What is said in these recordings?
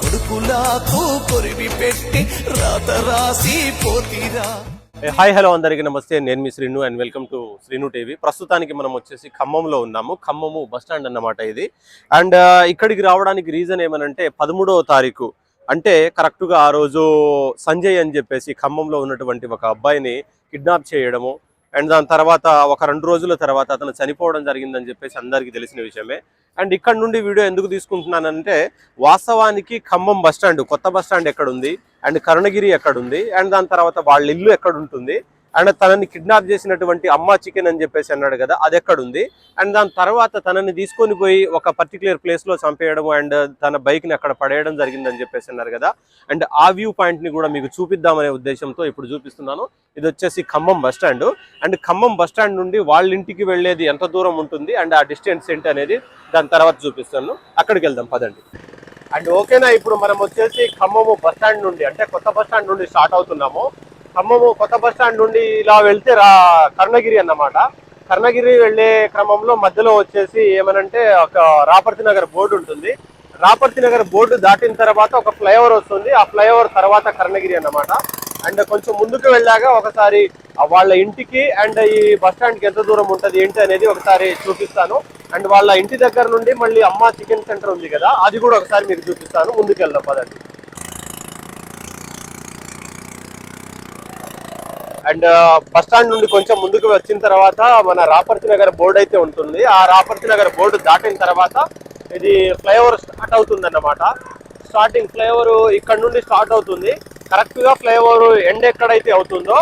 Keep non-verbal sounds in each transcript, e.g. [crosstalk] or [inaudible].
కొడుకులకు కొరివి పెట్టి రాత రాసి పోతీరా హాయ్ హలో అందరికీ నమస్తే. నేను మీ Srinu and welcome to Srinu TV. ప్రస్తుతానికి మనం వచ్చేసి ఖమ్మంలో ఉన్నాము. ఖమ్మము బస్ స్టాండ్ అన్నమాట ఇది. అండ్ ఇక్కడికి రావడానికి రీజన్ ఏమనంటే పదమూడవ తారీఖు అంటే కరెక్ట్గా ఆ రోజు సంజయ్ అని చెప్పేసి ఖమ్మంలో ఉన్నటువంటి ఒక అబ్బాయిని కిడ్నాప్ చేయడము అండ్ దాని తర్వాత ఒక రెండు రోజుల తర్వాత అతను చనిపోవడం జరిగిందని చెప్పేసి అందరికీ తెలిసిన విషయమే. అండ్ ఇక్కడ నుండి వీడియో ఎందుకు తీసుకుంటున్నానంటే వాస్తవానికి ఖమ్మం బస్ స్టాండ్ కొత్త బస్ స్టాండ్ ఎక్కడ ఉంది అండ్ కరుణగిరి ఎక్కడ ఉంది అండ్ దాని తర్వాత వాళ్ళ ఇల్లు ఎక్కడ ఉంటుంది అండ్ తనని కిడ్నాప్ చేసినటువంటి అమ్మా చికెన్ అని చెప్పేసి అన్నాడు కదా అది ఎక్కడ ఉంది అండ్ దాని తర్వాత తనని తీసుకొని పోయి ఒక పర్టికులర్ ప్లేస్లో చంపేయడం అండ్ తన బైక్ని అక్కడ పడేయడం జరిగిందని చెప్పేసి అన్నారు కదా. అండ్ ఆ వ్యూ పాయింట్ని కూడా మీకు చూపిద్దామనే ఉద్దేశంతో ఇప్పుడు చూపిస్తున్నాను. ఇది వచ్చేసి Khammam bus stand and Khammam bus stand నుండి వాళ్ళ ఇంటికి వెళ్ళేది ఎంత దూరం ఉంటుంది? అండ్ ఆ డిస్టెన్స్ ఏంటి అనేది దాని తర్వాత చూపిస్తాను. అక్కడికి వెళ్దాం పదండి. అండ్ ఓకేనా ఇప్పుడు మనం వచ్చేసి ఖమ్మము బస్ స్టాండ్ నుండి అంటే కొత్త బస్ స్టాండ్ నుండి స్టార్ట్ అవుతున్నాము. ఖమ్మము కొత్త బస్ స్టాండ్ నుండి ఇలా వెళ్తే రా కర్ణగిరి అన్నమాట. కర్ణగిరి వెళ్ళే క్రమంలో మధ్యలో వచ్చేసి ఏమనంటే ఒక రాపర్తి నగర్ బోర్డు ఉంటుంది. రాపర్తి నగర్ బోర్డు దాటిన తర్వాత ఒక ఫ్లైఓవర్ వస్తుంది. ఆ ఫ్లైఓవర్ తర్వాత కర్ణగిరి అన్నమాట. అండ్ కొంచెం ముందుకు వెళ్ళాక ఒకసారి వాళ్ళ ఇంటికి అండ్ ఈ బస్ స్టాండ్కి ఎంత దూరం ఉంటుంది ఏంటి అనేది ఒకసారి చూపిస్తాను. అండ్ వాళ్ళ ఇంటి దగ్గర నుండి మళ్ళీ అమ్మ చికెన్ సెంటర్ ఉంది కదా అది కూడా ఒకసారి మీకు చూపిస్తాను. ముందుకు వెళ్దాం పదండి. అండ్ బస్ స్టాండ్ నుండి కొంచెం ముందుకు వచ్చిన తర్వాత మన రాపర్తి నగర్ బోర్డు అయితే ఉంటుంది. ఆ రాపర్తి నగర్ బోర్డు దాటిన తర్వాత ఇది ఫ్లైఓవర్ స్టార్ట్ అవుతుంది అన్నమాట స్టార్టింగ్ ఫ్లైఓవర్ ఇక్కడ నుండి స్టార్ట్ అవుతుంది. కరెక్ట్గా ఫ్లైఓవర్ ఎండ్ ఎక్కడైతే అవుతుందో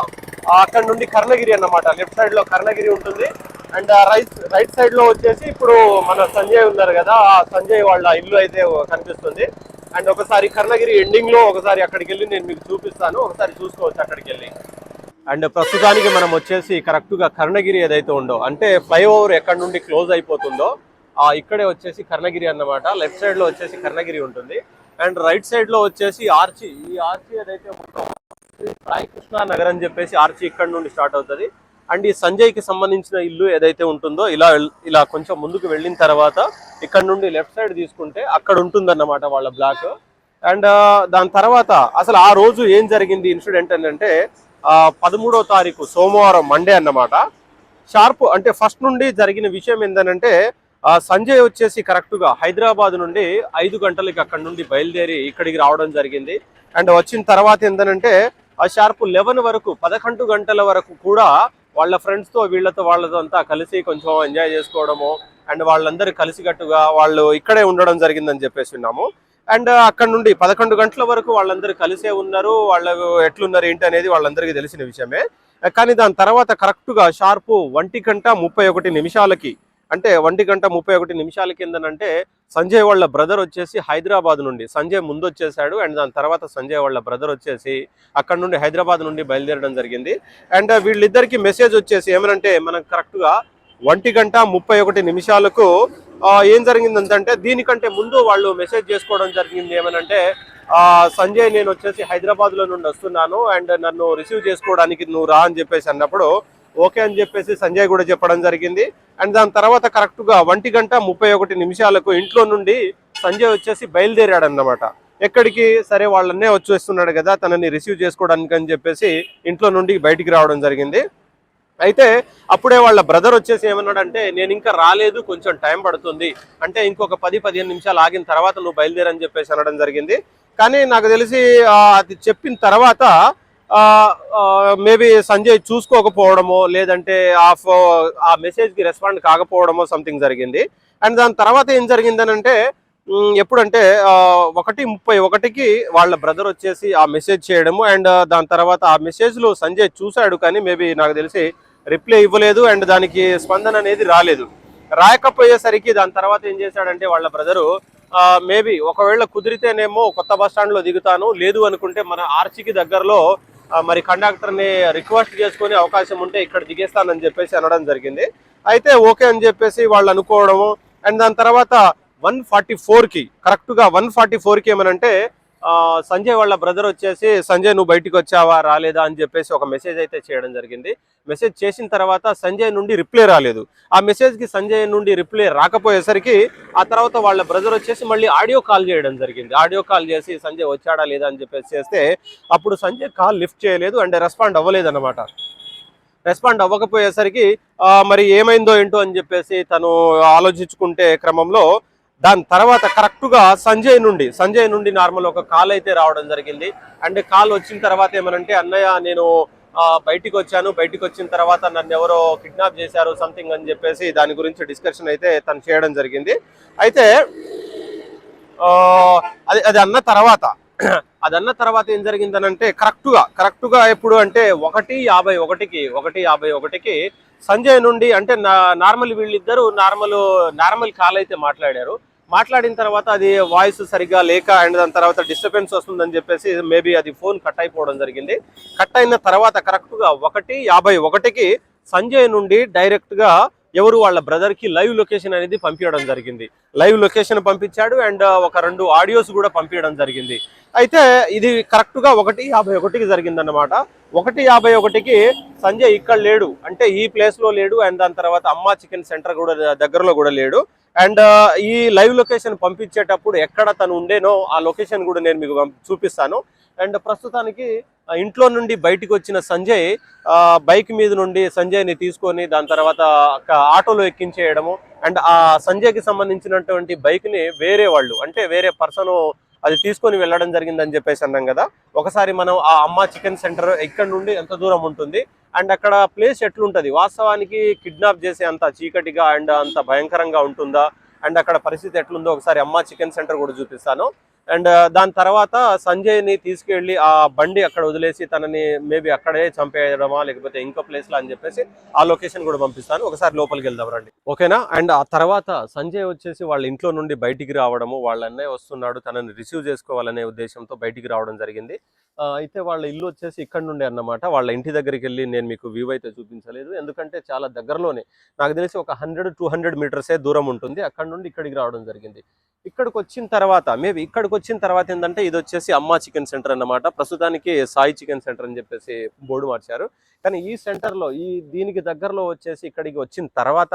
అక్కడ నుండి కర్ణగిరి అన్నమాట. లెఫ్ట్ సైడ్లో కర్ణగిరి ఉంటుంది. అండ్ రైట్ రైట్ సైడ్లో వచ్చేసి ఇప్పుడు మన సంజయ్ ఉన్నారు కదా ఆ సంజయ్ వాళ్ళ ఇల్లు అయితే కనిపిస్తుంది. అండ్ ఒకసారి కర్ణగిరి ఎండింగ్లో ఒకసారి అక్కడికి వెళ్ళి నేను మీకు చూపిస్తాను. ఒకసారి చూసుకోవచ్చు అక్కడికి వెళ్ళి అండ్ ప్రస్తుతానికి మనం వచ్చేసి కరెక్ట్గా కర్ణగిరి ఏదైతే ఉందో అంటే ఫ్లైఓవర్ ఎక్కడ నుండి క్లోజ్ అయిపోతుందో ఆ ఇక్కడే వచ్చేసి కర్ణగిరి అన్నమాట. లెఫ్ట్ సైడ్లో వచ్చేసి కర్ణగిరి ఉంటుంది. అండ్ రైట్ సైడ్లో వచ్చేసి ఆర్చి ఈ ఆర్చి ఏదైతే ఉందో రాయకృష్ణ నగర్ అని చెప్పేసి ఆర్చి ఇక్కడ నుండి స్టార్ట్ అవుతుంది. అండ్ ఈ సంజయ్కి సంబంధించిన ఇల్లు ఏదైతే ఉంటుందో ఇలా ఇలా కొంచెం ముందుకు వెళ్ళిన తర్వాత ఇక్కడ నుండి లెఫ్ట్ సైడ్ తీసుకుంటే అక్కడ ఉంటుందన్నమాట వాళ్ళ బ్లాక్ అండ్ దాని తర్వాత అసలు ఆ రోజు ఏం జరిగింది ఇన్సిడెంట్ ఏంటంటే అంటే పదమూడో తారీఖు సోమవారం మండే అన్నమాట. షార్ప్ అంటే ఫస్ట్ నుండి జరిగిన విషయం ఏంటంటే సంజయ్ వచ్చేసి కరెక్ట్గా హైదరాబాద్ నుండి ఐదు గంటలకి అక్కడ నుండి బయలుదేరి ఇక్కడికి రావడం జరిగింది. అండ్ వచ్చిన తర్వాత ఏంటంటే ఆ షార్ప్ లెవెన్ వరకు పదకొండు గంటల వరకు కూడా వాళ్ళ ఫ్రెండ్స్తో వీళ్ళతో వాళ్ళతో అంతా కలిసి కొంచెం ఎంజాయ్ చేసుకోవడము అండ్ వాళ్ళందరూ కలిసికట్టుగా వాళ్ళు ఇక్కడే ఉండడం జరిగిందని చెప్పేసి ఉన్నాము అండ్ అక్కడ నుండి పదకొండు గంటల వరకు వాళ్ళందరూ కలిసే ఉన్నారు. వాళ్ళు ఎట్లున్నారు ఏంటి అనేది వాళ్ళందరికీ తెలిసిన విషయమే. కానీ దాని తర్వాత కరెక్ట్గా షార్పు షార్ప్ ఒంటి గంట ముప్పై ఒకటి నిమిషాలకి అంటే ఒంటి గంట ముప్పై ఒకటి నిమిషాల కిందనంటే సంజయ్ వాళ్ళ బ్రదర్ వచ్చేసి హైదరాబాద్ నుండి సంజయ్ ముందు వచ్చేసాడు అండ్ దాని తర్వాత సంజయ్ వాళ్ళ బ్రదర్ వచ్చేసి అక్కడ నుండి హైదరాబాద్ నుండి బయలుదేరడం జరిగింది. అండ్ వీళ్ళిద్దరికి మెసేజ్ వచ్చేసి ఏమనంటే మనం కరెక్ట్గా ఒంటి గంట ముప్పై ఒకటి నిమిషాలకు ఏం జరిగిందంటే దీనికంటే ముందు వాళ్ళు మెసేజ్ చేసుకోవడం జరిగింది ఏమనంటే సంజయ్ నేను వచ్చేసి హైదరాబాద్లో నుండి వస్తున్నాను అండ్ నన్ను రిసీవ్ చేసుకోవడానికి నువ్వు రా అని చెప్పేసి అన్నప్పుడు ఓకే అని చెప్పేసి సంజయ్ కూడా చెప్పడం జరిగింది. అండ్ దాని తర్వాత కరెక్ట్గా ఒంటి గంట ముప్పై ఒకటి నిమిషాలకు ఇంట్లో నుండి సంజయ్ వచ్చేసి బయలుదేరాడు అన్నమాట ఎక్కడికి? సరే వాళ్ళన్నే వచ్చేస్తున్నాడు కదా తనని రిసీవ్ చేసుకోవడానికి అని చెప్పేసి ఇంట్లో నుండి బయటికి రావడం జరిగింది. అయితే అప్పుడే వాళ్ళ బ్రదర్ వచ్చేసి ఏమన్నాడంటే నేను ఇంకా రాలేదు కొంచెం టైం పడుతుంది. అంటే ఇంకొక పది పదిహేను నిమిషాలు ఆగిన తర్వాత నువ్వు బయలుదేరని చెప్పేసి అనడం జరిగింది. కానీ నాకు తెలిసి అది చెప్పిన తర్వాత మేబీ సంజయ్ చూసుకోకపోవడమో లేదంటే ఆఫ్ ఆ మెసేజ్కి రెస్పాండ్ కాకపోవడమో సంథింగ్ జరిగింది. అండ్ దాని తర్వాత ఏం జరిగిందనంటే ఎప్పుడంటే ఒకటి ముప్పై ఒకటికి వాళ్ళ బ్రదర్ వచ్చేసి ఆ మెసేజ్ చేయడము అండ్ దాని తర్వాత ఆ మెసేజ్లో సంజయ్ చూశాడు కానీ మేబీ నాకు తెలిసి రిప్లై ఇవ్వలేదు అండ్ దానికి స్పందన అనేది రాలేదు. రాయకపోయేసరికి దాని తర్వాత ఏం చేశాడంటే వాళ్ళ బ్రదరు మేబీ ఒకవేళ కుదిరితేనేమో కొత్త బస్ స్టాండ్లో దిగుతాను లేదు అనుకుంటే మన ఆర్చికి దగ్గరలో మరి కండక్టర్ని రిక్వెస్ట్ చేసుకునే అవకాశం ఉంటే ఇక్కడ దిగేస్తానని చెప్పేసి అనడం జరిగింది. అయితే ఓకే అని చెప్పేసి వాళ్ళు అనుకోవడము అండ్ దాని తర్వాత వన్ ఫార్టీ ఫోర్కి కరెక్ట్గా వన్ ఫార్టీ ఫోర్కి ఏమనంటే సంజయ్ వాళ్ళ బ్రదర్ వచ్చేసి సంజయ్ నువ్వు బయటికి వచ్చావా? రాలేదా? అని చెప్పేసి ఒక మెసేజ్ అయితే చేయడం జరిగింది. మెసేజ్ చేసిన తర్వాత సంజయ్ నుండి రిప్లై రాలేదు. ఆ మెసేజ్కి సంజయ్ నుండి రిప్లై రాకపోయేసరికి ఆ తర్వాత వాళ్ళ బ్రదర్ వచ్చేసి మళ్ళీ ఆడియో కాల్ చేయడం జరిగింది. ఆడియో కాల్ చేసి సంజయ్ వచ్చాడా లేదా? అని చెప్పేసి చేస్తే అప్పుడు సంజయ్ కాల్ లిఫ్ట్ చేయలేదు అండ్ రెస్పాండ్ అవ్వలేదు అనమాట రెస్పాండ్ అవ్వకపోయేసరికి మరి ఏమైందో ఏంటో? అని చెప్పేసి తను ఆలోచించుకుంటే క్రమంలో దాని తర్వాత కరెక్ట్గా సంజయ్ నుండి సంజయ్ నుండి నార్మల్ ఒక కాల్ అయితే రావడం జరిగింది. అండ్ కాల్ వచ్చిన తర్వాత ఏమనంటే అన్నయ్య నేను బయటికి వచ్చాను. బయటికి వచ్చిన తర్వాత నన్ను ఎవరో కిడ్నాప్ చేశారు సంథింగ్ అని చెప్పేసి దాని గురించి డిస్కషన్ అయితే తను చేయడం జరిగింది. అయితే అది అది అన్న తర్వాత [clears throat] అది అన్న తర్వాత ఏం జరిగిందనంటే కరెక్ట్గా కరెక్ట్గా ఎప్పుడు అంటే ఒకటి యాభై ఒకటికి ఒకటి యాభై ఒకటికి సంజయ్ నుండి అంటే నార్మల్ వీళ్ళిద్దరు నార్మల్ నార్మల్ కాల్ అయితే మాట్లాడారు. మాట్లాడిన తర్వాత అది వాయిస్ సరిగ్గా లేక అండ్ దాని తర్వాత డిస్టర్బెన్స్ వస్తుందని చెప్పేసి మేబీ అది ఫోన్ కట్ అయిపోవడం జరిగింది. కట్ అయిన తర్వాత కరెక్ట్గా ఒకటి యాభై ఒకటికి సంజయ్ నుండి డైరెక్ట్గా ఎవరు వాళ్ళ బ్రదర్కి లైవ్ లొకేషన్ అనేది పంపించడం జరిగింది. లైవ్ లొకేషన్ పంపించాడు అండ్ uh, ఒక రెండు ఆడియోస్ కూడా పంపించడం జరిగింది. అయితే ఇది కరెక్ట్గా ఒకటి యాభై ఒకటికి జరిగిందన్నమాట. ఒకటి యాభై ఒకటికి సంజయ్ ఇక్కడ లేడు. అంటే ఈ ప్లేస్లో లేడు అండ్ దాని తర్వాత అమ్మా చికెన్ సెంటర్ కూడా దగ్గరలో కూడా లేడు. అండ్ uh, ఈ లైవ్ లొకేషన్ పంపించేటప్పుడు ఎక్కడ తను ఉండేనో ఆ లొకేషన్ కూడా నేను మీకు చూపిస్తాను. అండ్ ప్రస్తుతానికి ఇంట్లో నుండి బయటకు వచ్చిన సంజయ్ బైక్ మీద నుండి సంజయ్ని తీసుకొని దాని తర్వాత ఆటోలో ఎక్కించేయడము. అండ్ ఆ సంజయ్కి సంబంధించినటువంటి బైక్ని వేరే వాళ్ళు అంటే వేరే పర్సన్ అది తీసుకొని వెళ్ళడం జరిగిందని చెప్పేసి అన్నాం కదా. ఒకసారి మనం ఆ అమ్మ చికెన్ సెంటర్ ఇక్కడ నుండి ఎంత దూరం ఉంటుంది అండ్ అక్కడ ప్లేస్ ఎట్లుంటది? వాస్తవానికి కిడ్నాప్ చేసే అంత చీకటిగా అండ్ అంత భయంకరంగా ఉంటుందా? అండ్ అక్కడ పరిస్థితి ఎట్లుందో ఒకసారి అమ్మ చికెన్ సెంటర్ కూడా చూపిస్తాను. అండ్ దాని తర్వాత సంజయ్ని తీసుకెళ్ళి ఆ బండి అక్కడ వదిలేసి తనని మేబీ అక్కడే చంపేయడమా లేకపోతే ఇంకో ప్లేస్లో అని చెప్పేసి ఆ లొకేషన్ కూడా పంపిస్తాను. ఒకసారి లోపలికి వెళ్దాం రండి. ఓకేనా? అండ్ ఆ తర్వాత సంజయ్ వచ్చేసి వాళ్ళ ఇంట్లో నుండి బయటికి రావడము వాళ్ళ అన్నయ్య వస్తున్నాడు తనని రిసీవ్ చేసుకోవాలనే ఉద్దేశంతో బయటికి రావడం జరిగింది. అయితే వాళ్ళ ఇల్లు వచ్చేసి ఇక్కడ నుండి అన్నమాట. వాళ్ళ ఇంటి దగ్గరికి వెళ్ళి నేను మీకు వ్యూ అయితే చూపించలేదు. ఎందుకంటే చాలా దగ్గరలోనే నాకు తెలిసి ఒక హండ్రెడ్ టూ హండ్రెడ్ మీటర్సే దూరం ఉంటుంది. అక్కడ నుండి ఇక్కడికి రావడం జరిగింది. ఇక్కడికి వచ్చిన తర్వాత మేబీ ఇక్కడికి వచ్చిన తర్వాత ఏంటంటే ఇది వచ్చేసి అమ్మా చికెన్ సెంటర్ అన్నమాట. ప్రస్తుతానికి సాయి చికెన్ సెంటర్ అని చెప్పేసి బోర్డు మార్చారు. కానీ ఈ సెంటర్లో ఈ దీనికి దగ్గరలో వచ్చేసి ఇక్కడికి వచ్చిన తర్వాత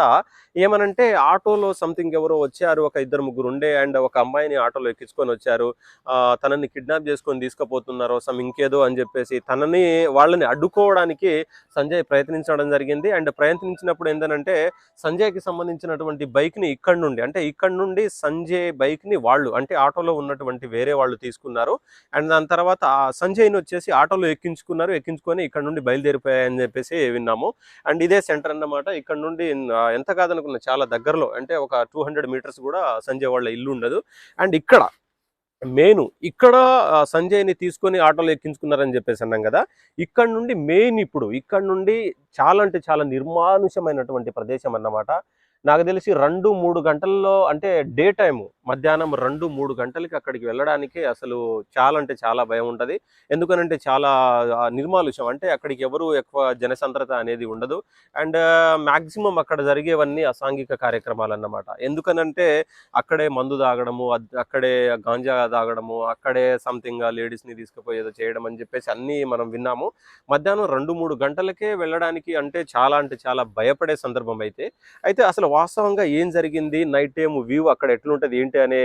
ఏమనంటే ఆటోలో సంథింగ్ ఎవరో వచ్చారు ఒక ఇద్దరు ముగ్గురు ఉండే అండ్ ఒక అమ్మాయిని ఆటోలో ఎక్కించుకొని వచ్చారు. తనని కిడ్నాప్ చేసుకొని తీసుకుపోతున్నారు సమ్ ఇంకేదో అని చెప్పేసి తనని వాళ్ళని అడ్డుకోవడానికి సంజయ్ ప్రయత్నించడం జరిగింది. అండ్ ప్రయత్నించినప్పుడు ఏంటంటే సంజయ్కి సంబంధించినటువంటి బైక్ని ఇక్కడ నుండి అంటే ఇక్కడ నుండి సంజయ్ బైక్ని వాళ్ళు అంటే ఆటోలో ఉన్నటువంటి వేరే వాళ్ళు తీసుకున్నారు. అండ్ దాని తర్వాత ఆ సంజయ్ని వచ్చేసి ఆటోలో ఎక్కించుకున్నారు. ఎక్కించుకొని ఇక్కడ నుండి బయలుదేరిపోయాయని చెప్పేసి విన్నాము. అండ్ ఇదే సెంటర్ అన్నమాట. ఇక్కడ నుండి ఎంత కాదనుకున్న చాలా దగ్గరలో అంటే ఒక టూ హండ్రెడ్ మీటర్స్ కూడా సంజయ్ వాళ్ళ ఇల్లు ఉండదు. అండ్ ఇక్కడ మెయిన్ ఇక్కడ సంజయ్ని తీసుకొని ఆటోలో ఎక్కించుకున్నారని చెప్పేసి అన్నాం కదా. ఇక్కడ నుండి మెయిన్ ఇప్పుడు ఇక్కడ నుండి చాలా అంటే చాలా నిర్మానుషమైనటువంటి ప్రదేశం అన్నమాట. నాకు తెలిసి రెండు మూడు గంటల్లో అంటే డే టైం మధ్యాహ్నం రెండు మూడు గంటలకి అక్కడికి వెళ్ళడానికి అసలు చాలా అంటే చాలా భయం ఉంటుంది. ఎందుకనంటే చాలా నిర్మాలుష్యం అంటే అక్కడికి ఎవరు ఎక్కువ జనసంద్రత అనేది ఉండదు. అండ్ మాక్సిమం అక్కడ జరిగేవన్నీ అసాంఘిక కార్యక్రమాలు అన్నమాట ఎందుకనంటే అక్కడే మందు తాగడము అక్కడే గాంజా తాగడము అక్కడే సంథింగ్ లేడీస్ని తీసుకుపోయేదో తీసుకుపోయి ఏదో చేయడం అని చెప్పేసి అన్ని మనం విన్నాము. మధ్యాహ్నం రెండు మూడు గంటలకే వెళ్ళడానికి అంటే చాలా అంటే చాలా భయపడే సందర్భం అయితే అయితే అసలు వాస్తవంగా ఏం జరిగింది? నైట్ టైం వ్యూ అక్కడ ఎట్లుంటుంది? ఏంటి? అనే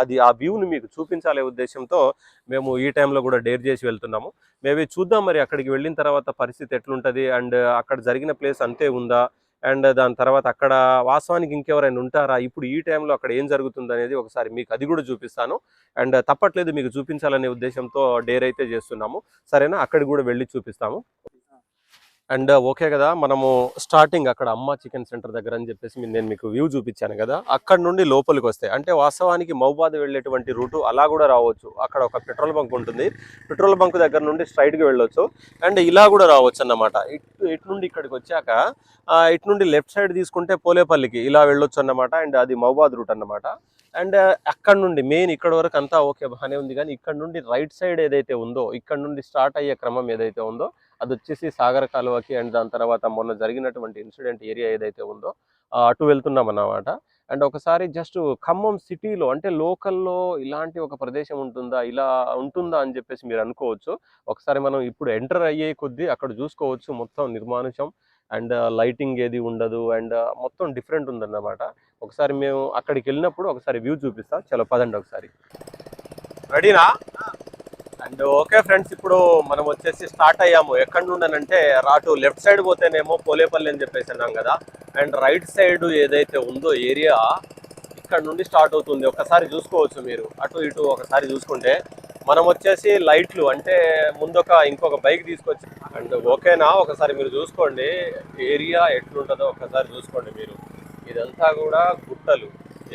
అది ఆ వ్యూని మీకు చూపించాలే ఉద్దేశంతో మేము ఈ టైంలో కూడా డేర్ చేసి వెళ్తున్నాము. మేబీ చూద్దాం మరి అక్కడికి వెళ్ళిన తర్వాత పరిస్థితి ఎట్లుంటుంది అండ్ అక్కడ జరిగిన ప్లేస్ అంతే ఉందా? అండ్ దాని తర్వాత అక్కడ వాస్తవానికి ఇంకెవరైనా ఉంటారా? ఇప్పుడు ఈ టైంలో అక్కడ ఏం జరుగుతుంది అనేది ఒకసారి మీకు అది కూడా చూపిస్తాను. అండ్ తప్పట్లేదు మీకు చూపించాలనే ఉద్దేశంతో డేర్ అయితే చేస్తున్నాము. సరేనా? అక్కడికి కూడా వెళ్ళి చూపిస్తాము. అండ్ ఓకే కదా మనము స్టార్టింగ్ అక్కడ అమ్మ చికెన్ సెంటర్ దగ్గర అని చెప్పేసి నేను మీకు వ్యూ చూపించాను కదా అక్కడ నుండి లోపలికి వస్తాయి. అంటే వాస్తవానికి మౌబాద్ వెళ్ళేటువంటి రూటు అలా కూడా రావచ్చు. అక్కడ ఒక పెట్రోల్ బంక్ ఉంటుంది. పెట్రోల్ బంక్ దగ్గర నుండి స్ట్రైట్గా వెళ్ళొచ్చు. అండ్ ఇలా కూడా రావచ్చు అన్నమాట. ఇటు ఇటు నుండి ఇక్కడికి వచ్చాక ఇటు నుండి లెఫ్ట్ సైడ్ తీసుకుంటే పోలేపల్లికి ఇలా వెళ్ళొచ్చు అన్నమాట. అండ్ అది మౌబాద్ రూట్ అన్నమాట. అండ్ అక్కడ నుండి మెయిన్ ఇక్కడ వరకు అంతా ఓకే బాగానే ఉంది. కానీ ఇక్కడ నుండి రైట్ సైడ్ ఏదైతే ఉందో ఇక్కడ నుండి స్టార్ట్ అయ్యే క్రమం ఏదైతే ఉందో అది వచ్చేసి సాగర కాలువకి అండ్ దాని తర్వాత మొన్న జరిగినటువంటి ఇన్సిడెంట్ ఏరియా ఏదైతే ఉందో అటు వెళ్తున్నాం అన్నమాట. అండ్ ఒకసారి జస్ట్ ఖమ్మం సిటీలో అంటే లోకల్లో ఇలాంటి ఒక ప్రదేశం ఉంటుందా ఇలా ఉంటుందా అని చెప్పేసి మీరు అనుకోవచ్చు. ఒకసారి మనం ఇప్పుడు ఎంటర్ అయ్యే కొద్దీ అక్కడ చూసుకోవచ్చు మొత్తం నిర్మానుషం అండ్ లైటింగ్ ఏది ఉండదు అండ్ మొత్తం డిఫరెంట్ ఉందన్నమాట. ఒకసారి మేము అక్కడికి వెళ్ళినప్పుడు ఒకసారి వ్యూ చూపిస్తాం. చలో పదండి ఒకసారి. రెడీనా అండ్ ఓకే ఫ్రెండ్స్ ఇప్పుడు మనం వచ్చేసి స్టార్ట్ అయ్యాము. ఎక్కడి నుండనంటే రాటు లెఫ్ట్ సైడ్ పోతేనేమో పోలేపల్లి అని చెప్పేసి అన్నాం కదా. అండ్ రైట్ సైడ్ ఏదైతే ఉందో ఏరియా ఇక్కడ నుండి స్టార్ట్ అవుతుంది. ఒకసారి చూసుకోవచ్చు మీరు. అటు ఇటు ఒకసారి చూసుకుంటే మనం వచ్చేసి లైట్లు అంటే ముందొక ఇంకొక బైక్ తీసుకొచ్చి అండ్ ఓకేనా? ఒకసారి మీరు చూసుకోండి. ఏరియా ఎట్లుంటుందో ఒకసారి చూసుకోండి మీరు. ఇదంతా కూడా గుట్టలు.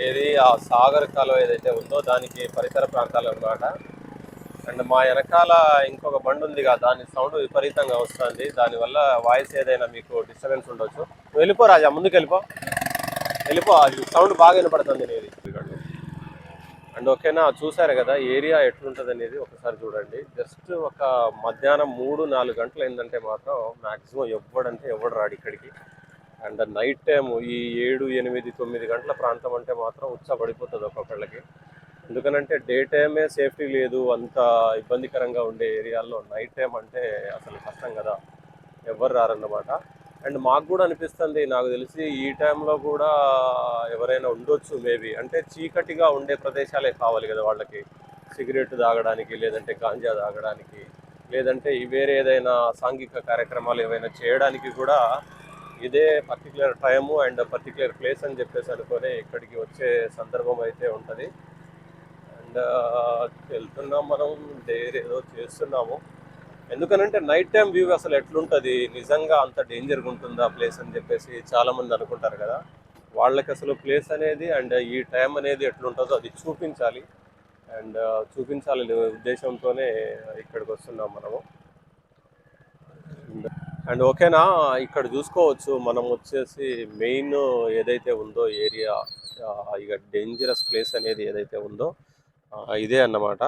ఏది ఆ సాగర్ కాలువ ఏదైతే ఉందో దానికి పరిసర ప్రాంతాలు అన్నమాట. అండ్ మా వెనకాల ఇంకొక బండి ఉంది కదా దాని సౌండ్ విపరీతంగా వస్తుంది. దానివల్ల వాయిస్ ఏదైనా మీకు డిస్టర్బెన్స్ ఉండొచ్చు. నువ్వు వెళ్ళిపో రాజా ముందుకు వెళ్ళిపో. వెళ్ళిపో అది సౌండ్ బాగా వినపడుతుంది నీది. అండ్ ఓకేనా చూసారు కదా ఏరియా ఎట్లుంటుంది అనేది ఒకసారి చూడండి. జస్ట్ ఒక మధ్యాహ్నం మూడు నాలుగు గంటలు ఏంటంటే మాత్రం మాక్సిమం ఎవ్వడంటే ఎవడు రాడు ఇక్కడికి. అండ్ నైట్ టైం ఈ ఏడు ఎనిమిది తొమ్మిది గంటల ప్రాంతం అంటే మాత్రం ఉచ్చబడిపోతుంది ఒక్కొక్కళ్ళకి. ఎందుకనంటే డే టైమే సేఫ్టీ లేదు అంత ఇబ్బందికరంగా ఉండే ఏరియాల్లో నైట్ టైం అంటే అసలు కష్టం కదా. ఎవరు రారన్నమాట. అండ్ మాకు కూడా అనిపిస్తుంది నాకు తెలిసి ఈ టైంలో కూడా ఎవరైనా ఉండొచ్చు మేబీ. అంటే చీకటిగా ఉండే ప్రదేశాలే కావాలి కదా వాళ్ళకి. సిగరెట్ తాగడానికి లేదంటే గాంజా తాగడానికి లేదంటే వేరే ఏదైనా సాంఘిక కార్యక్రమాలు ఏవైనా చేయడానికి కూడా ఇదే particular time and particular place అని చెప్పేసి అనుకొని ఇక్కడికి వచ్చే సందర్భం అయితే ఉంటుంది. అండ్ uh, వెళ్తున్నాం మనం డేర్ ఏదో చేస్తున్నాము. ఎందుకనంటే నైట్ టైం వ్యూ అసలు ఎట్లుంటుంది? నిజంగా అంత డేంజర్గా ఉంటుందా ప్లేస్ అని చెప్పేసి చాలామంది అనుకుంటారు కదా. వాళ్ళకి అసలు ప్లేస్ అనేది అండ్ ఈ టైం అనేది ఎట్లుంటుందో అది చూపించాలి. అండ్ uh, చూపించాలనే ఉద్దేశంతోనే ఇక్కడికి వస్తున్నాం మనము. అండ్ ఓకేనా? ఇక్కడ చూసుకోవచ్చు. మనం వచ్చేసి మెయిన్ ఏదైతే ఉందో ఏరియా ఇక డేంజరస్ ప్లేస్ అనేది ఏదైతే ఉందో ఇదే అన్నమాట.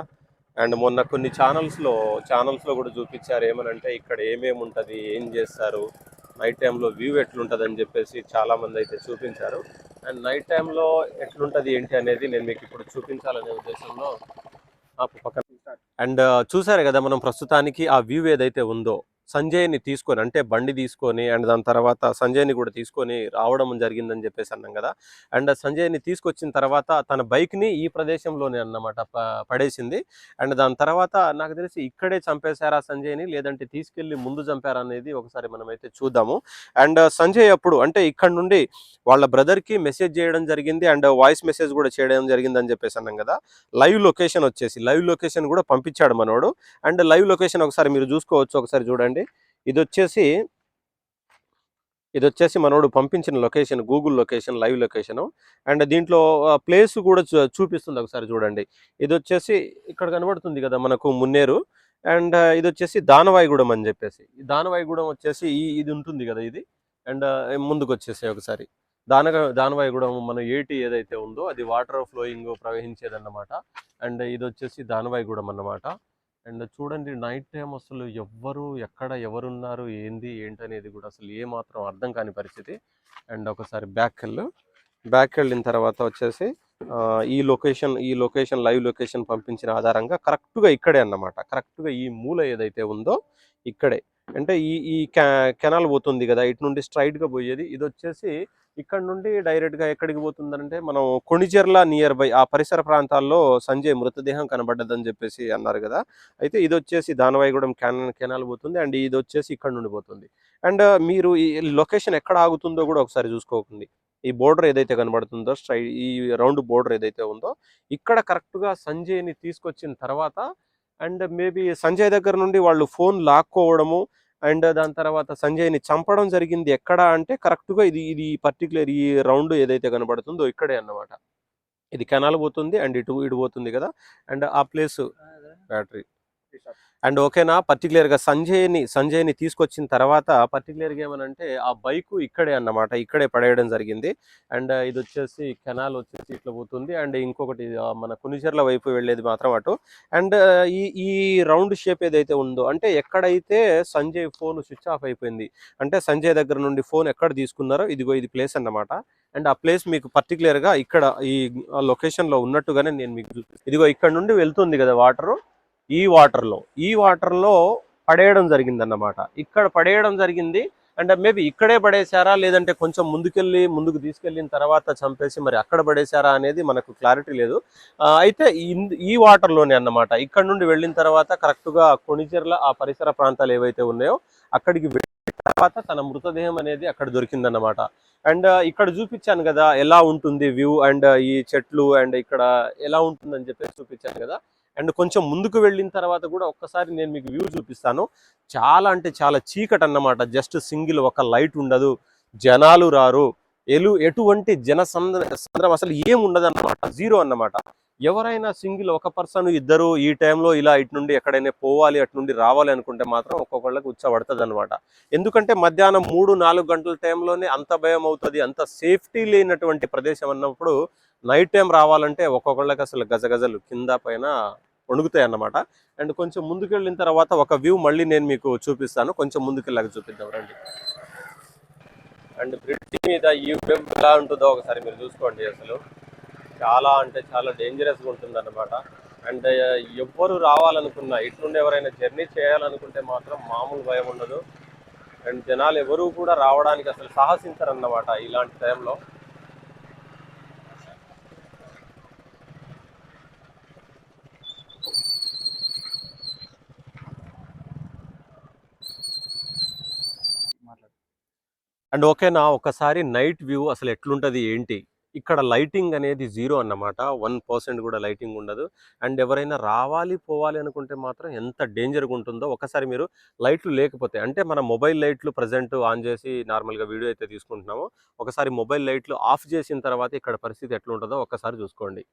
అండ్ మొన్న కొన్ని ఛానల్స్లో ఛానల్స్లో కూడా చూపించారు ఏమనంటే ఇక్కడ ఏమేమి ఉంటుంది ఏం చేస్తారు నైట్ టైంలో వ్యూ ఎట్లుంటుంది అని చెప్పేసి చాలామంది అయితే చూపించారు. అండ్ నైట్ టైంలో ఎట్లుంటుంది ఏంటి అనేది నేను మీకు ఇప్పుడు చూపించాలనే ఉద్దేశంలో పక్కన. అండ్ చూసారు కదా మనం ప్రస్తుతానికి ఆ వ్యూ ఏదైతే ఉందో సంజయ్ని తీసుకొని అంటే బండి తీసుకొని అండ్ దాని తర్వాత సంజయ్ని కూడా తీసుకొని రావడం జరిగిందని చెప్పేసి అన్నాం కదా. అండ్ సంజయ్ని తీసుకొచ్చిన తర్వాత తన బైక్ని ఈ ప్రదేశంలోనే అన్నమాట ప- పడేసింది. అండ్ దాని తర్వాత నాకు తెలిసి ఇక్కడే చంపేశారా సంజయ్ని లేదంటే తీసుకెళ్ళి ముందు చంపారా అనేది ఒకసారి మనమైతే చూద్దాము. అండ్ సంజయ్ అప్పుడు అంటే ఇక్కడ నుండి వాళ్ళ బ్రదర్కి మెసేజ్ చేయడం జరిగింది. అండ్ వాయిస్ మెసేజ్ కూడా చేయడం జరిగింది అని చెప్పేసి అన్నాం కదా. లైవ్ లొకేషన్ వచ్చేసి లైవ్ లొకేషన్ కూడా పంపించాడు మనోడు. అండ్ లైవ్ లొకేషన్ ఒకసారి మీరు చూసుకోవచ్చు ఒకసారి చూడండి. ఇది వచ్చేసి ఇది వచ్చేసి మనోడు పంపించిన location Google location live location. And దీంట్లో ప్లేస్ కూడా చూపిస్తుంది ఒకసారి చూడండి. ఇది వచ్చేసి ఇక్కడ కనబడుతుంది కదా మనకు మున్నేరు. అండ్ ఇది వచ్చేసి దానవాయిగూడెం అని చెప్పేసి. దానవాయిగూడెం వచ్చేసి ఈ ఇది ఉంటుంది కదా ఇది. అండ్ ముందుకు వచ్చేసి ఒకసారి. దాన దానవాయిగూడెం మన ఏటి ఏదైతే ఉందో అది వాటర్ ఫ్లోయింగ్ ప్రవహించేదన్నమాట. అండ్ ఇది వచ్చేసి దానవాయిగూడెం అన్నమాట. అండ్ చూడండి నైట్ టైం అసలు ఎవ్వరు ఎక్కడ ఎవరున్నారు ఏంది ఏంటి అనేది కూడా అసలు ఏ మాత్రం అర్థం కాని పరిస్థితి. అండ్ ఒకసారి బ్యాక్ వెళ్ళు. బ్యాక్ వెళ్ళిన తర్వాత వచ్చేసి ఈ లొకేషన్ ఈ లొకేషన్ లైవ్ లొకేషన్ పంపించిన ఆధారంగా కరెక్ట్గా ఇక్కడే అన్నమాట. కరెక్ట్గా ఈ మూల ఏదైతే ఉందో ఇక్కడే. అంటే ఈ ఈ కెనాల్ పోతుంది కదా ఇటు నుండి స్ట్రైట్గా పోయేది. ఇది వచ్చేసి ఇక్కడ నుండి డైరెక్ట్గా ఎక్కడికి పోతుందంటే మనం కొణిజెర్ల నియర్ బై ఆ పరిసర ప్రాంతాల్లో సంజయ్ మృతదేహం కనబడ్డదని చెప్పేసి అన్నారు కదా. అయితే ఇది వచ్చేసి దానవాయిగూడెం కెనాల్ కెనాల్ పోతుంది అండ్ ఇది వచ్చేసి ఇక్కడ నుండి పోతుంది. అండ్ మీరు ఈ లొకేషన్ ఎక్కడ ఆగుతుందో కూడా ఒకసారి చూసుకోకండి. ఈ బోర్డర్ ఏదైతే కనబడుతుందో స్ట్రై ఈ రౌండ్ బోర్డర్ ఏదైతే ఉందో ఇక్కడ కరెక్ట్గా సంజయ్ని తీసుకొచ్చిన తర్వాత అండ్ మేబీ సంజయ్ దగ్గర నుండి వాళ్ళు ఫోన్ లాక్కోవడము అండ్ దాని తర్వాత సంజయ్ని చంపడం జరిగింది ఎక్కడ అంటే కరెక్ట్గా ఇది ఇది పర్టికులర్ ఈ రౌండ్ ఏదైతే కనబడుతుందో ఇక్కడే అన్నమాట. ఇది కెనాల్ పోతుంది అండ్ ఇటు ఇటు పోతుంది కదా. అండ్ ఆ ప్లేస్ బ్యాటరీ. అండ్ ఓకేనా? పర్టికులర్గా సంజయ్ని సంజయ్ని తీసుకొచ్చిన తర్వాత పర్టికులర్గా ఏమనంటే ఆ బైక్ ఇక్కడే అన్నమాట. ఇక్కడే పడేయడం జరిగింది. అండ్ ఇది వచ్చేసి కెనాల్ వచ్చేసి ఇట్లా పోతుంది. అండ్ ఇంకొకటి మన కునిచెర్ల వైపు వెళ్ళేది మాత్రం అటు. అండ్ ఈ ఈ రౌండ్ షేప్ ఏదైతే ఉందో అంటే ఎక్కడైతే సంజయ్ ఫోన్ స్విచ్ ఆఫ్ అయిపోయింది అంటే సంజయ్ దగ్గర నుండి ఫోన్ ఎక్కడ తీసుకున్నారో ఇదిగో ఇది ప్లేస్ అన్నమాట. అండ్ ఆ ప్లేస్ మీకు పర్టికులర్గా ఇక్కడ ఈ లొకేషన్లో ఉన్నట్టుగానే నేను మీకు ఇదిగో ఇక్కడ నుండి వెళ్తుంది కదా వాటర్. ఈ వాటర్లో. ఈ వాటర్లో పడేయడం జరిగింది అన్నమాట ఇక్కడ పడేయడం జరిగింది. అండ్ మేబీ ఇక్కడే పడేశారా? లేదంటే కొంచెం ముందుకెళ్ళి ముందుకు తీసుకెళ్ళిన తర్వాత చంపేసి మరి అక్కడ పడేశారా అనేది మనకు క్లారిటీ లేదు. అయితే ఈ వాటర్లోనే అన్నమాట. ఇక్కడ నుండి వెళ్ళిన తర్వాత కరెక్ట్గా కొణిచెర్ల ఆ పరిసర ప్రాంతాలు ఏవైతే ఉన్నాయో అక్కడికి వెళ్ళిన తర్వాత తన మృతదేహం అనేది అక్కడ దొరికిందన్నమాట. అండ్ ఇక్కడ చూపించాను కదా ఎలా ఉంటుంది వ్యూ అండ్ ఈ చెట్లు అండ్ ఇక్కడ ఎలా ఉంటుందని చెప్పేసి చూపించాను కదా. అండ్ కొంచెం ముందుకు వెళ్ళిన తర్వాత కూడా ఒక్కసారి నేను మీకు వ్యూ చూపిస్తాను. చాలా అంటే చాలా చీకటి అన్నమాట. జస్ట్ సింగిల్ ఒక లైట్ ఉండదు. జనాలు రారు. ఎలు ఎటువంటి జన సంద్ర సంద్రం అసలు ఏం ఉండదు అన్నమాట. జీరో అన్నమాట. ఎవరైనా సింగిల్ ఒక పర్సన్ ఇద్దరు ఈ టైంలో ఇలా ఇటు నుండి ఎక్కడైనా పోవాలి అటు నుండి రావాలి అనుకుంటే మాత్రం ఒక్కొక్కళ్ళకి ఉచ్చబడుతుంది అనమాట ఎందుకంటే మధ్యాహ్నం మూడు నాలుగు గంటల టైంలోనే అంత భయం అవుతుంది. అంత సేఫ్టీ లేనటువంటి ప్రదేశం అన్నప్పుడు నైట్ టైం రావాలంటే ఒక్కొక్కళ్ళకి అసలు గజగజలు కింద పైన వణుకుతాయి అన్నమాట అండ్ కొంచెం ముందుకు వెళ్ళిన తర్వాత ఒక వ్యూ మళ్ళీ నేను మీకు చూపిస్తాను. కొంచెం ముందుకెళ్ళాక చూపిద్దాం రండి. అండ్ బ్రిడ్జ్ మీద ఈ వెబ్ ఎలా ఉంటుందో ఒకసారి మీరు చూసుకోండి అసలు. చాలా అంటే చాలా డేంజరస్గా ఉంటుంది అన్నమాట అండ్ ఎవ్వరు రావాలనుకున్నా ఇటు ఎవరైనా జర్నీ చేయాలనుకుంటే మాత్రం మామూలు భయం ఉండదు. అండ్ జనాలు ఎవరు కూడా రావడానికి అసలు సాహసించరన్నమాట ఇలాంటి టైంలో. అండ్ ఓకేనా ఒకసారి నైట్ వ్యూ అసలు ఎట్లుంటుంది ఏంటి? ఇక్కడ లైటింగ్ అనేది జీరో అన్నమాట. వన్ పర్సెంట్ కూడా లైటింగ్ ఉండదు. అండ్ ఎవరైనా రావాలి పోవాలి అనుకుంటే మాత్రం ఎంత డేంజర్గా ఉంటుందో ఒకసారి మీరు లైట్లు లేకపోతే అంటే మన మొబైల్ లైట్లు ప్రజెంట్ ఆన్ చేసి నార్మల్గా వీడియో అయితే తీసుకుంటున్నామో. ఒకసారి మొబైల్ లైట్లు ఆఫ్ చేసిన తర్వాత ఇక్కడ పరిస్థితి ఎట్లుంటుందో ఒకసారి చూసుకోండి.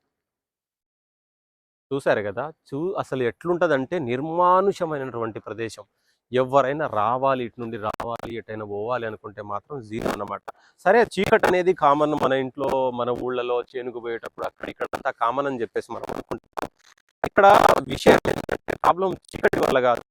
చూశారు కదా? చూ అసలు ఎట్లుంటుందంటే నిర్మానుషమైనటువంటి ప్రదేశం. ఎవరైనా రావాలి ఇటు నుండి రావాలి ఎటైనా పోవాలి అనుకుంటే మాత్రం జీరో అన్నమాట. సరే చీకటి అనేది కామన్ మన ఇంట్లో మన ఊళ్ళలో చేనుకు పోయేటప్పుడు అక్కడ ఇక్కడ అంతా కామన్ అని చెప్పేసి మనం అనుకుంటాం. ఇక్కడ విషయం ఏంటంటే ప్రాబ్లం చీకటి వల్ల కాదు.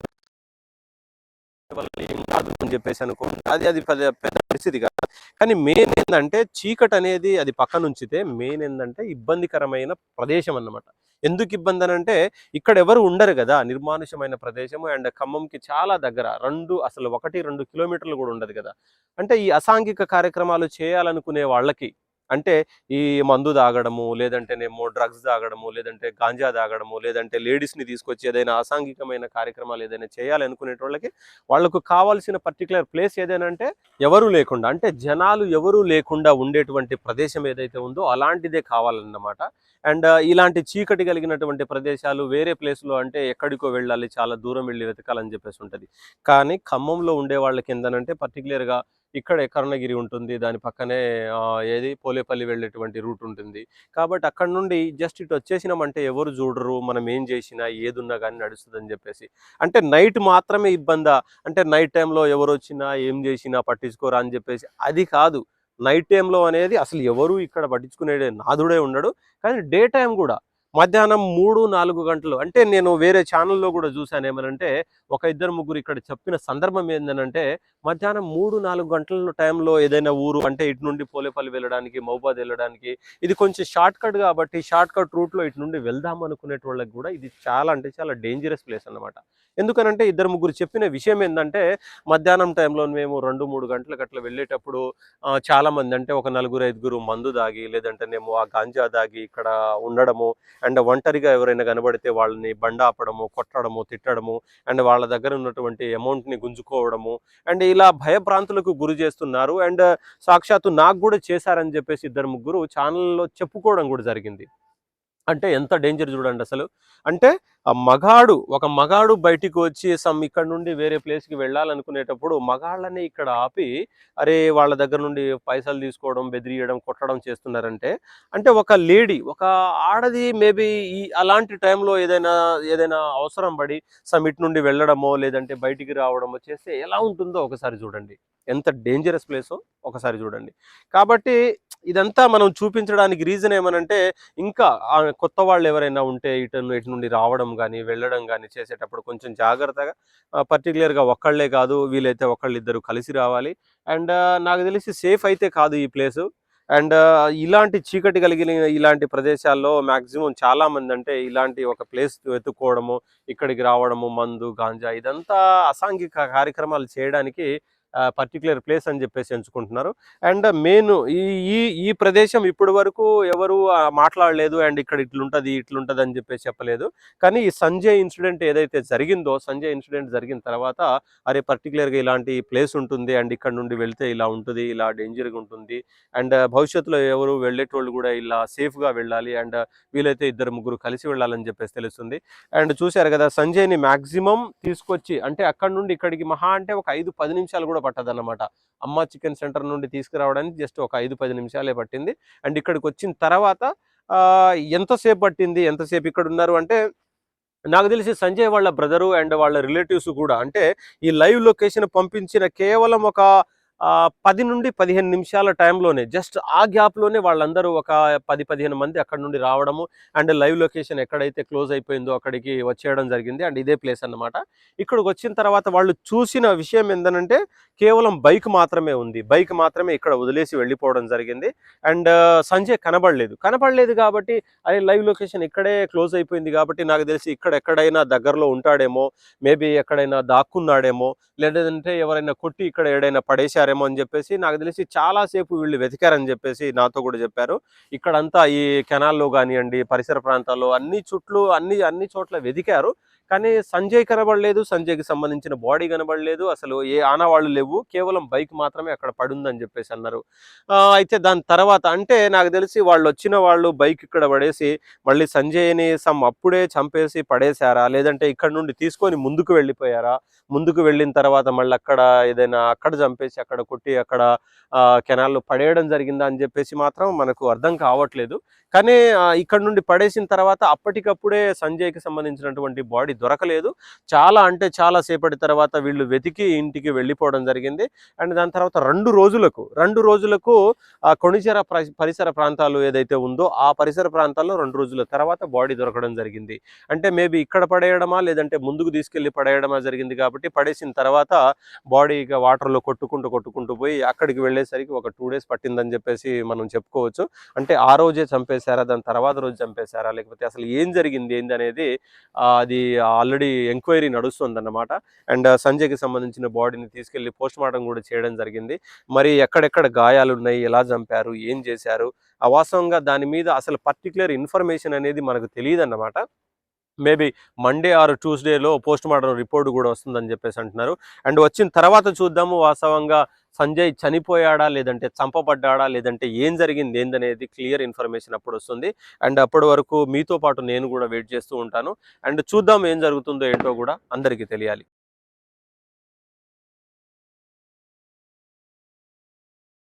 వల్ల ఏం కాదు అని చెప్పేసి అనుకోండి. అది అది పెద్ద పరిస్థితి కాదు. కానీ మెయిన్ ఏంటంటే చీకటి అనేది అది పక్కన ఉంచితే మెయిన్ ఏంటంటే ఇబ్బందికరమైన ప్రదేశం అన్నమాట. ఎందుకు ఇబ్బంది అని అంటే ఇక్కడ ఎవరు ఉండరు కదా నిర్మానుషమైన ప్రదేశము అండ్ ఖమ్మంకి చాలా దగ్గర రెండు అసలు ఒకటి రెండు కిలోమీటర్లు కూడా ఉండదు కదా. అంటే ఈ అసాంఘిక కార్యక్రమాలు చేయాలనుకునే వాళ్ళకి అంటే ఈ మందు తాగడము లేదంటేనేమో డ్రగ్స్ తాగడము లేదంటే గాంజా తాగడము లేదంటే లేడీస్ని తీసుకొచ్చి ఏదైనా అసాంఘికమైన కార్యక్రమాలు ఏదైనా చేయాలనుకునే వాళ్ళకి వాళ్ళకు కావాల్సిన పర్టికులర్ ప్లేస్ ఏదైనా అంటే ఎవరూ లేకుండా అంటే జనాలు ఎవరూ లేకుండా ఉండేటువంటి ప్రదేశం ఏదైతే ఉందో అలాంటిదే కావాలన్నమాట. అండ్ ఇలాంటి చీకటి కలిగినటువంటి ప్రదేశాలు వేరే ప్లేస్లో అంటే ఎక్కడికో వెళ్ళాలి చాలా దూరం వెళ్ళి వెతకాలని చెప్పేసి ఉంటుంది. కానీ ఖమ్మంలో ఉండే వాళ్ళకి ఏంటంటే పర్టికులర్గా ఇక్కడ కరుణగిరి ఉంటుంది. దాని పక్కనే ఏది? పోలేపల్లి వెళ్ళేటువంటి రూట్ ఉంటుంది. కాబట్టి అక్కడ నుండి జస్ట్ ఇటు వచ్చేసినామంటే ఎవరు చూడరు. మనం ఏం చేసినా ఏది ఉన్నా కానీ నడుస్తుందని చెప్పేసి. అంటే నైట్ మాత్రమే ఇబ్బందా? అంటే నైట్ టైంలో ఎవరు వచ్చినా ఏం చేసినా పట్టించుకోరా అని చెప్పేసి. అది కాదు. నైట్ టైంలో అనేది అసలు ఎవరు ఇక్కడ పట్టించుకునే నాదుడే ఉండడు. కానీ డే టైం కూడా మధ్యాహ్నం మూడు నాలుగు గంటలు. అంటే నేను వేరే ఛానల్లో కూడా చూశాను ఏమనంటే ఒక ఇద్దరు ముగ్గురు ఇక్కడ చెప్పిన సందర్భం ఏంటంటే మధ్యాహ్నం మూడు నాలుగు గంటల టైంలో ఏదైనా ఊరు అంటే ఇటు నుండి పోలేపల్లి వెళ్ళడానికి మహబాద్ వెళ్ళడానికి ఇది కొంచెం షార్ట్ కట్ కాబట్టి షార్ట్ కట్ రూట్లో ఇటు నుండి వెళ్దాం అనుకునే వాళ్ళకి కూడా ఇది చాలా అంటే చాలా డేంజరస్ ప్లేస్ అన్నమాట. ఎందుకనంటే ఇద్దరు ముగ్గురు చెప్పిన విషయం ఏంటంటే మధ్యాహ్నం టైంలో మేము రెండు మూడు గంటలకు అట్లా వెళ్ళేటప్పుడు చాలామంది అంటే ఒక నలుగురు ఐదుగురు మందు దాగి లేదంటేనేమో ఆ గాంజా దాగి ఇక్కడ ఉండడము అండ్ ఒంటరిగా ఎవరైనా కనబడితే వాళ్ళని బండ ఆపడము కొట్టడము తిట్టడము అండ్ వాళ్ళ దగ్గర ఉన్నటువంటి అమౌంట్ని గుంజుకోవడము అండ్ ఇలా భయభ్రాంతులకు గురి చేస్తున్నారు. అండ్ సాక్షాత్తు నాకు కూడా చేశారని చెప్పేసి ఇద్దరు ముగ్గురు ఛానల్లో చెప్పుకోవడం కూడా జరిగింది. అంటే ఎంత డేంజర్ చూడండి అసలు. అంటే ఆ మగాడు ఒక మగాడు బయటికి వచ్చి సమ్ ఇక్కడ నుండి వేరే ప్లేస్కి వెళ్ళాలనుకునేటప్పుడు మగాళ్ళని ఇక్కడ ఆపి అరే వాళ్ళ దగ్గర నుండి పైసలు తీసుకోవడం బెదిరియడం కొట్టడం చేస్తున్నారంటే అంటే ఒక లేడీ ఒక ఆడది మేబీ ఈ అలాంటి టైంలో ఏదైనా ఏదైనా అవసరం పడి సమ్ ఇటు నుండి వెళ్ళడమో లేదంటే బయటికి రావడమో చేస్తే ఎలా ఉంటుందో ఒకసారి చూడండి. ఎంత డేంజరస్ ప్లేసో ఒకసారి చూడండి. కాబట్టి ఇదంతా మనం చూపించడానికి రీజన్ ఏమనంటే ఇంకా కొత్త వాళ్ళు ఎవరైనా ఉంటే ఇటు ఇటు నుండి రావడం కానీ వెళ్ళడం కానీ చేసేటప్పుడు కొంచెం జాగ్రత్తగా పర్టికులర్గా ఒక్కళ్ళే కాదు వీలైతే ఒకళ్ళు ఇద్దరు కలిసి రావాలి. అండ్ నాకు తెలిసి సేఫ్ అయితే కాదు ఈ ప్లేసు అండ్ ఇలాంటి చీకటి కలిగిన ఇలాంటి ప్రదేశాల్లో మ్యాక్సిమం చాలా మంది అంటే ఇలాంటి ఒక ప్లేస్ వెతుక్కోవడము ఇక్కడికి రావడము మందు గాంజా ఇదంతా అసాంఘిక కార్యక్రమాలు చేయడానికి పర్టికులర్ ప్లేస్ అని చెప్పేసి ఎంచుకుంటున్నారు. అండ్ మెయిన్ ఈ ఈ ఈ ప్రదేశం ఇప్పటి వరకు ఎవరు మాట్లాడలేదు. అండ్ ఇక్కడ ఇట్లుంటుంది ఇట్లుంటుంది అని చెప్పేసి చెప్పలేదు. కానీ ఈ సంజయ్ ఇన్సిడెంట్ ఏదైతే జరిగిందో సంజయ్ ఇన్సిడెంట్ జరిగిన తర్వాత అరే పర్టికులర్గా ఇలాంటి ప్లేస్ ఉంటుంది. అండ్ ఇక్కడ నుండి వెళ్తే ఇలా ఉంటుంది ఇలా డేంజర్గా ఉంటుంది. అండ్ భవిష్యత్తులో ఎవరు వెళ్ళేటోళ్ళు కూడా ఇలా సేఫ్గా వెళ్ళాలి. అండ్ వీలైతే ఇద్దరు ముగ్గురు కలిసి వెళ్ళాలని చెప్పేసి తెలుస్తుంది. అండ్ చూశారు కదా సంజయ్ని మాక్సిమం తీసుకొచ్చి అంటే అక్కడ నుండి ఇక్కడికి మహా అంటే ఒక ఐదు పది నిమిషాలు కూడా పట్టదన్నమాట. అమ్మ చికెన్ సెంటర్ నుండి తీసుకురావడానికి జస్ట్ ఒక ఐదు పది నిమిషాలే పట్టింది. అండ్ ఇక్కడికి వచ్చిన తర్వాత ఆ, ఎంతసేపు పట్టింది? ఎంతసేపు ఇక్కడ ఉన్నారు? అంటే నాకు తెలిసి సంజయ్ వాళ్ళ బ్రదరు అండ్ వాళ్ళ రిలేటివ్స్ కూడా అంటే ఈ లైవ్ లొకేషన్ పంపించిన కేవలం ఒక పది నుండి పదిహేను నిమిషాల టైంలోనే జస్ట్ ఆ గ్యాప్లోనే వాళ్ళందరూ ఒక పది పదిహేను మంది అక్కడ నుండి రావడము అండ్ లైవ్ లొకేషన్ ఎక్కడైతే క్లోజ్ అయిపోయిందో అక్కడికి వచ్చేయడం జరిగింది అండ్ ఇదే ప్లేస్ అన్నమాట. ఇక్కడికి వచ్చిన తర్వాత వాళ్ళు చూసిన విషయం ఏంటంటే కేవలం బైక్ మాత్రమే ఉంది. బైక్ మాత్రమే ఇక్కడ వదిలేసి వెళ్ళిపోవడం జరిగింది అండ్ సంజయ్ కనబడలేదు. కనబడలేదు కాబట్టి అదే లైవ్ లొకేషన్ ఇక్కడే క్లోజ్ అయిపోయింది కాబట్టి నాకు తెలిసి ఇక్కడ ఎక్కడైనా దగ్గరలో ఉంటాడేమో మేబీ ఎక్కడైనా దాక్కున్నాడేమో లేదంటే ఎవరైనా కొట్టి ఇక్కడ ఏడైనా పడేశారేమో అని చెప్పేసి నాకు తెలిసి చాలాసేపు వీళ్ళు వెతికారని చెప్పేసి నాతో కూడా చెప్పారు. ఇక్కడంతా ఈ కెనాల్లో కానివ్వండి పరిసర ప్రాంతాల్లో అన్ని చుట్లు అన్ని అన్ని చోట్ల వెతికారు. కానీ సంజయ్ కనబడలేదు సంజయ్కి సంబంధించిన బాడీ కనబడలేదు అసలు ఏ ఆనవాళ్ళు లేవు కేవలం బైక్ మాత్రమే అక్కడ పడుందని చెప్పేసి అన్నారు. ఆ, అయితే దాని తర్వాత అంటే నాకు తెలిసి వాళ్ళు వచ్చిన వాళ్ళు బైక్ ఇక్కడ పడేసి మళ్ళీ సంజయ్ని సమ్ అప్పుడే చంపేసి పడేశారా? లేదంటే ఇక్కడ నుండి తీసుకొని ముందుకు వెళ్ళిపోయారా? ముందుకు వెళ్ళిన తర్వాత మళ్ళీ అక్కడ ఏదైనా అక్కడ చంపేసి అక్కడ కొట్టి అక్కడ ఆ, కెనాల్లో పడేయడం జరిగిందా అని చెప్పేసి మాత్రం మనకు అర్థం కావట్లేదు. కానీ ఇక్కడ నుండి పడేసిన తర్వాత అప్పటికప్పుడే సంజయ్కి సంబంధించినటువంటి బాడీ దొరకలేదు. చాలా అంటే చాలా సేపటి తర్వాత వీళ్ళు వెతికి ఇంటికి వెళ్ళిపోవడం జరిగింది. అండ్ దాని తర్వాత రెండు రోజులకు రెండు రోజులకు ఆ కొణిచెర పరిసర ప్రాంతాలు ఏదైతే ఉందో ఆ పరిసర ప్రాంతాల్లో రెండు రోజుల తర్వాత బాడీ దొరకడం జరిగింది. అంటే మేబీ ఇక్కడ పడేయడమా లేదంటే ముందుకు తీసుకెళ్ళి పడేయడమా జరిగింది కాబట్టి పడేసిన తర్వాత బాడీ ఇక వాటర్లో కొట్టుకుంటూ కొట్టుకుంటూ పోయి అక్కడికి వెళ్ళేసరికి ఒక టూ డేస్ పట్టిందని చెప్పేసి మనం చెప్పుకోవచ్చు. అంటే ఆ రోజే చంపేశారా దాని తర్వాత రోజు చంపేశారా లేకపోతే అసలు ఏం జరిగింది ఏంది అనేది ఆ, అది ఆల్రెడీ ఎంక్వైరీ నడుస్తుంది అన్నమాట అండ్ సంజయ్కి సంబంధించిన బాడీని తీసుకెళ్ళి పోస్ట్ మార్టం కూడా చేయడం జరిగింది. మరి ఎక్కడెక్కడ గాయాలు ఉన్నాయి ఎలా చంపారు ఏం చేశారు అవాస్తవంగా దాని మీద అసలు పర్టికులర్ ఇన్ఫర్మేషన్ అనేది మనకు తెలియదు అన్నమాట మేబీ మండే ఆర్ ట్యూస్డేలో పోస్ట్ మార్టం రిపోర్ట్ కూడా వస్తుందని చెప్పేసి అంటున్నారు. అండ్ వచ్చిన తర్వాత చూద్దాము వాస్తవంగా సంజయ్ చనిపోయాడా లేదంటే చంపబడ్డాడా లేదంటే ఏం జరిగింది ఏందనేది క్లియర్ ఇన్ఫర్మేషన్ అప్పుడు వస్తుంది. అండ్ అప్పటి వరకు మీతో పాటు నేను కూడా వెయిట్ చేస్తూ ఉంటాను. అండ్ చూద్దాం ఏం జరుగుతుందో ఏంటో కూడా అందరికీ తెలియాలి.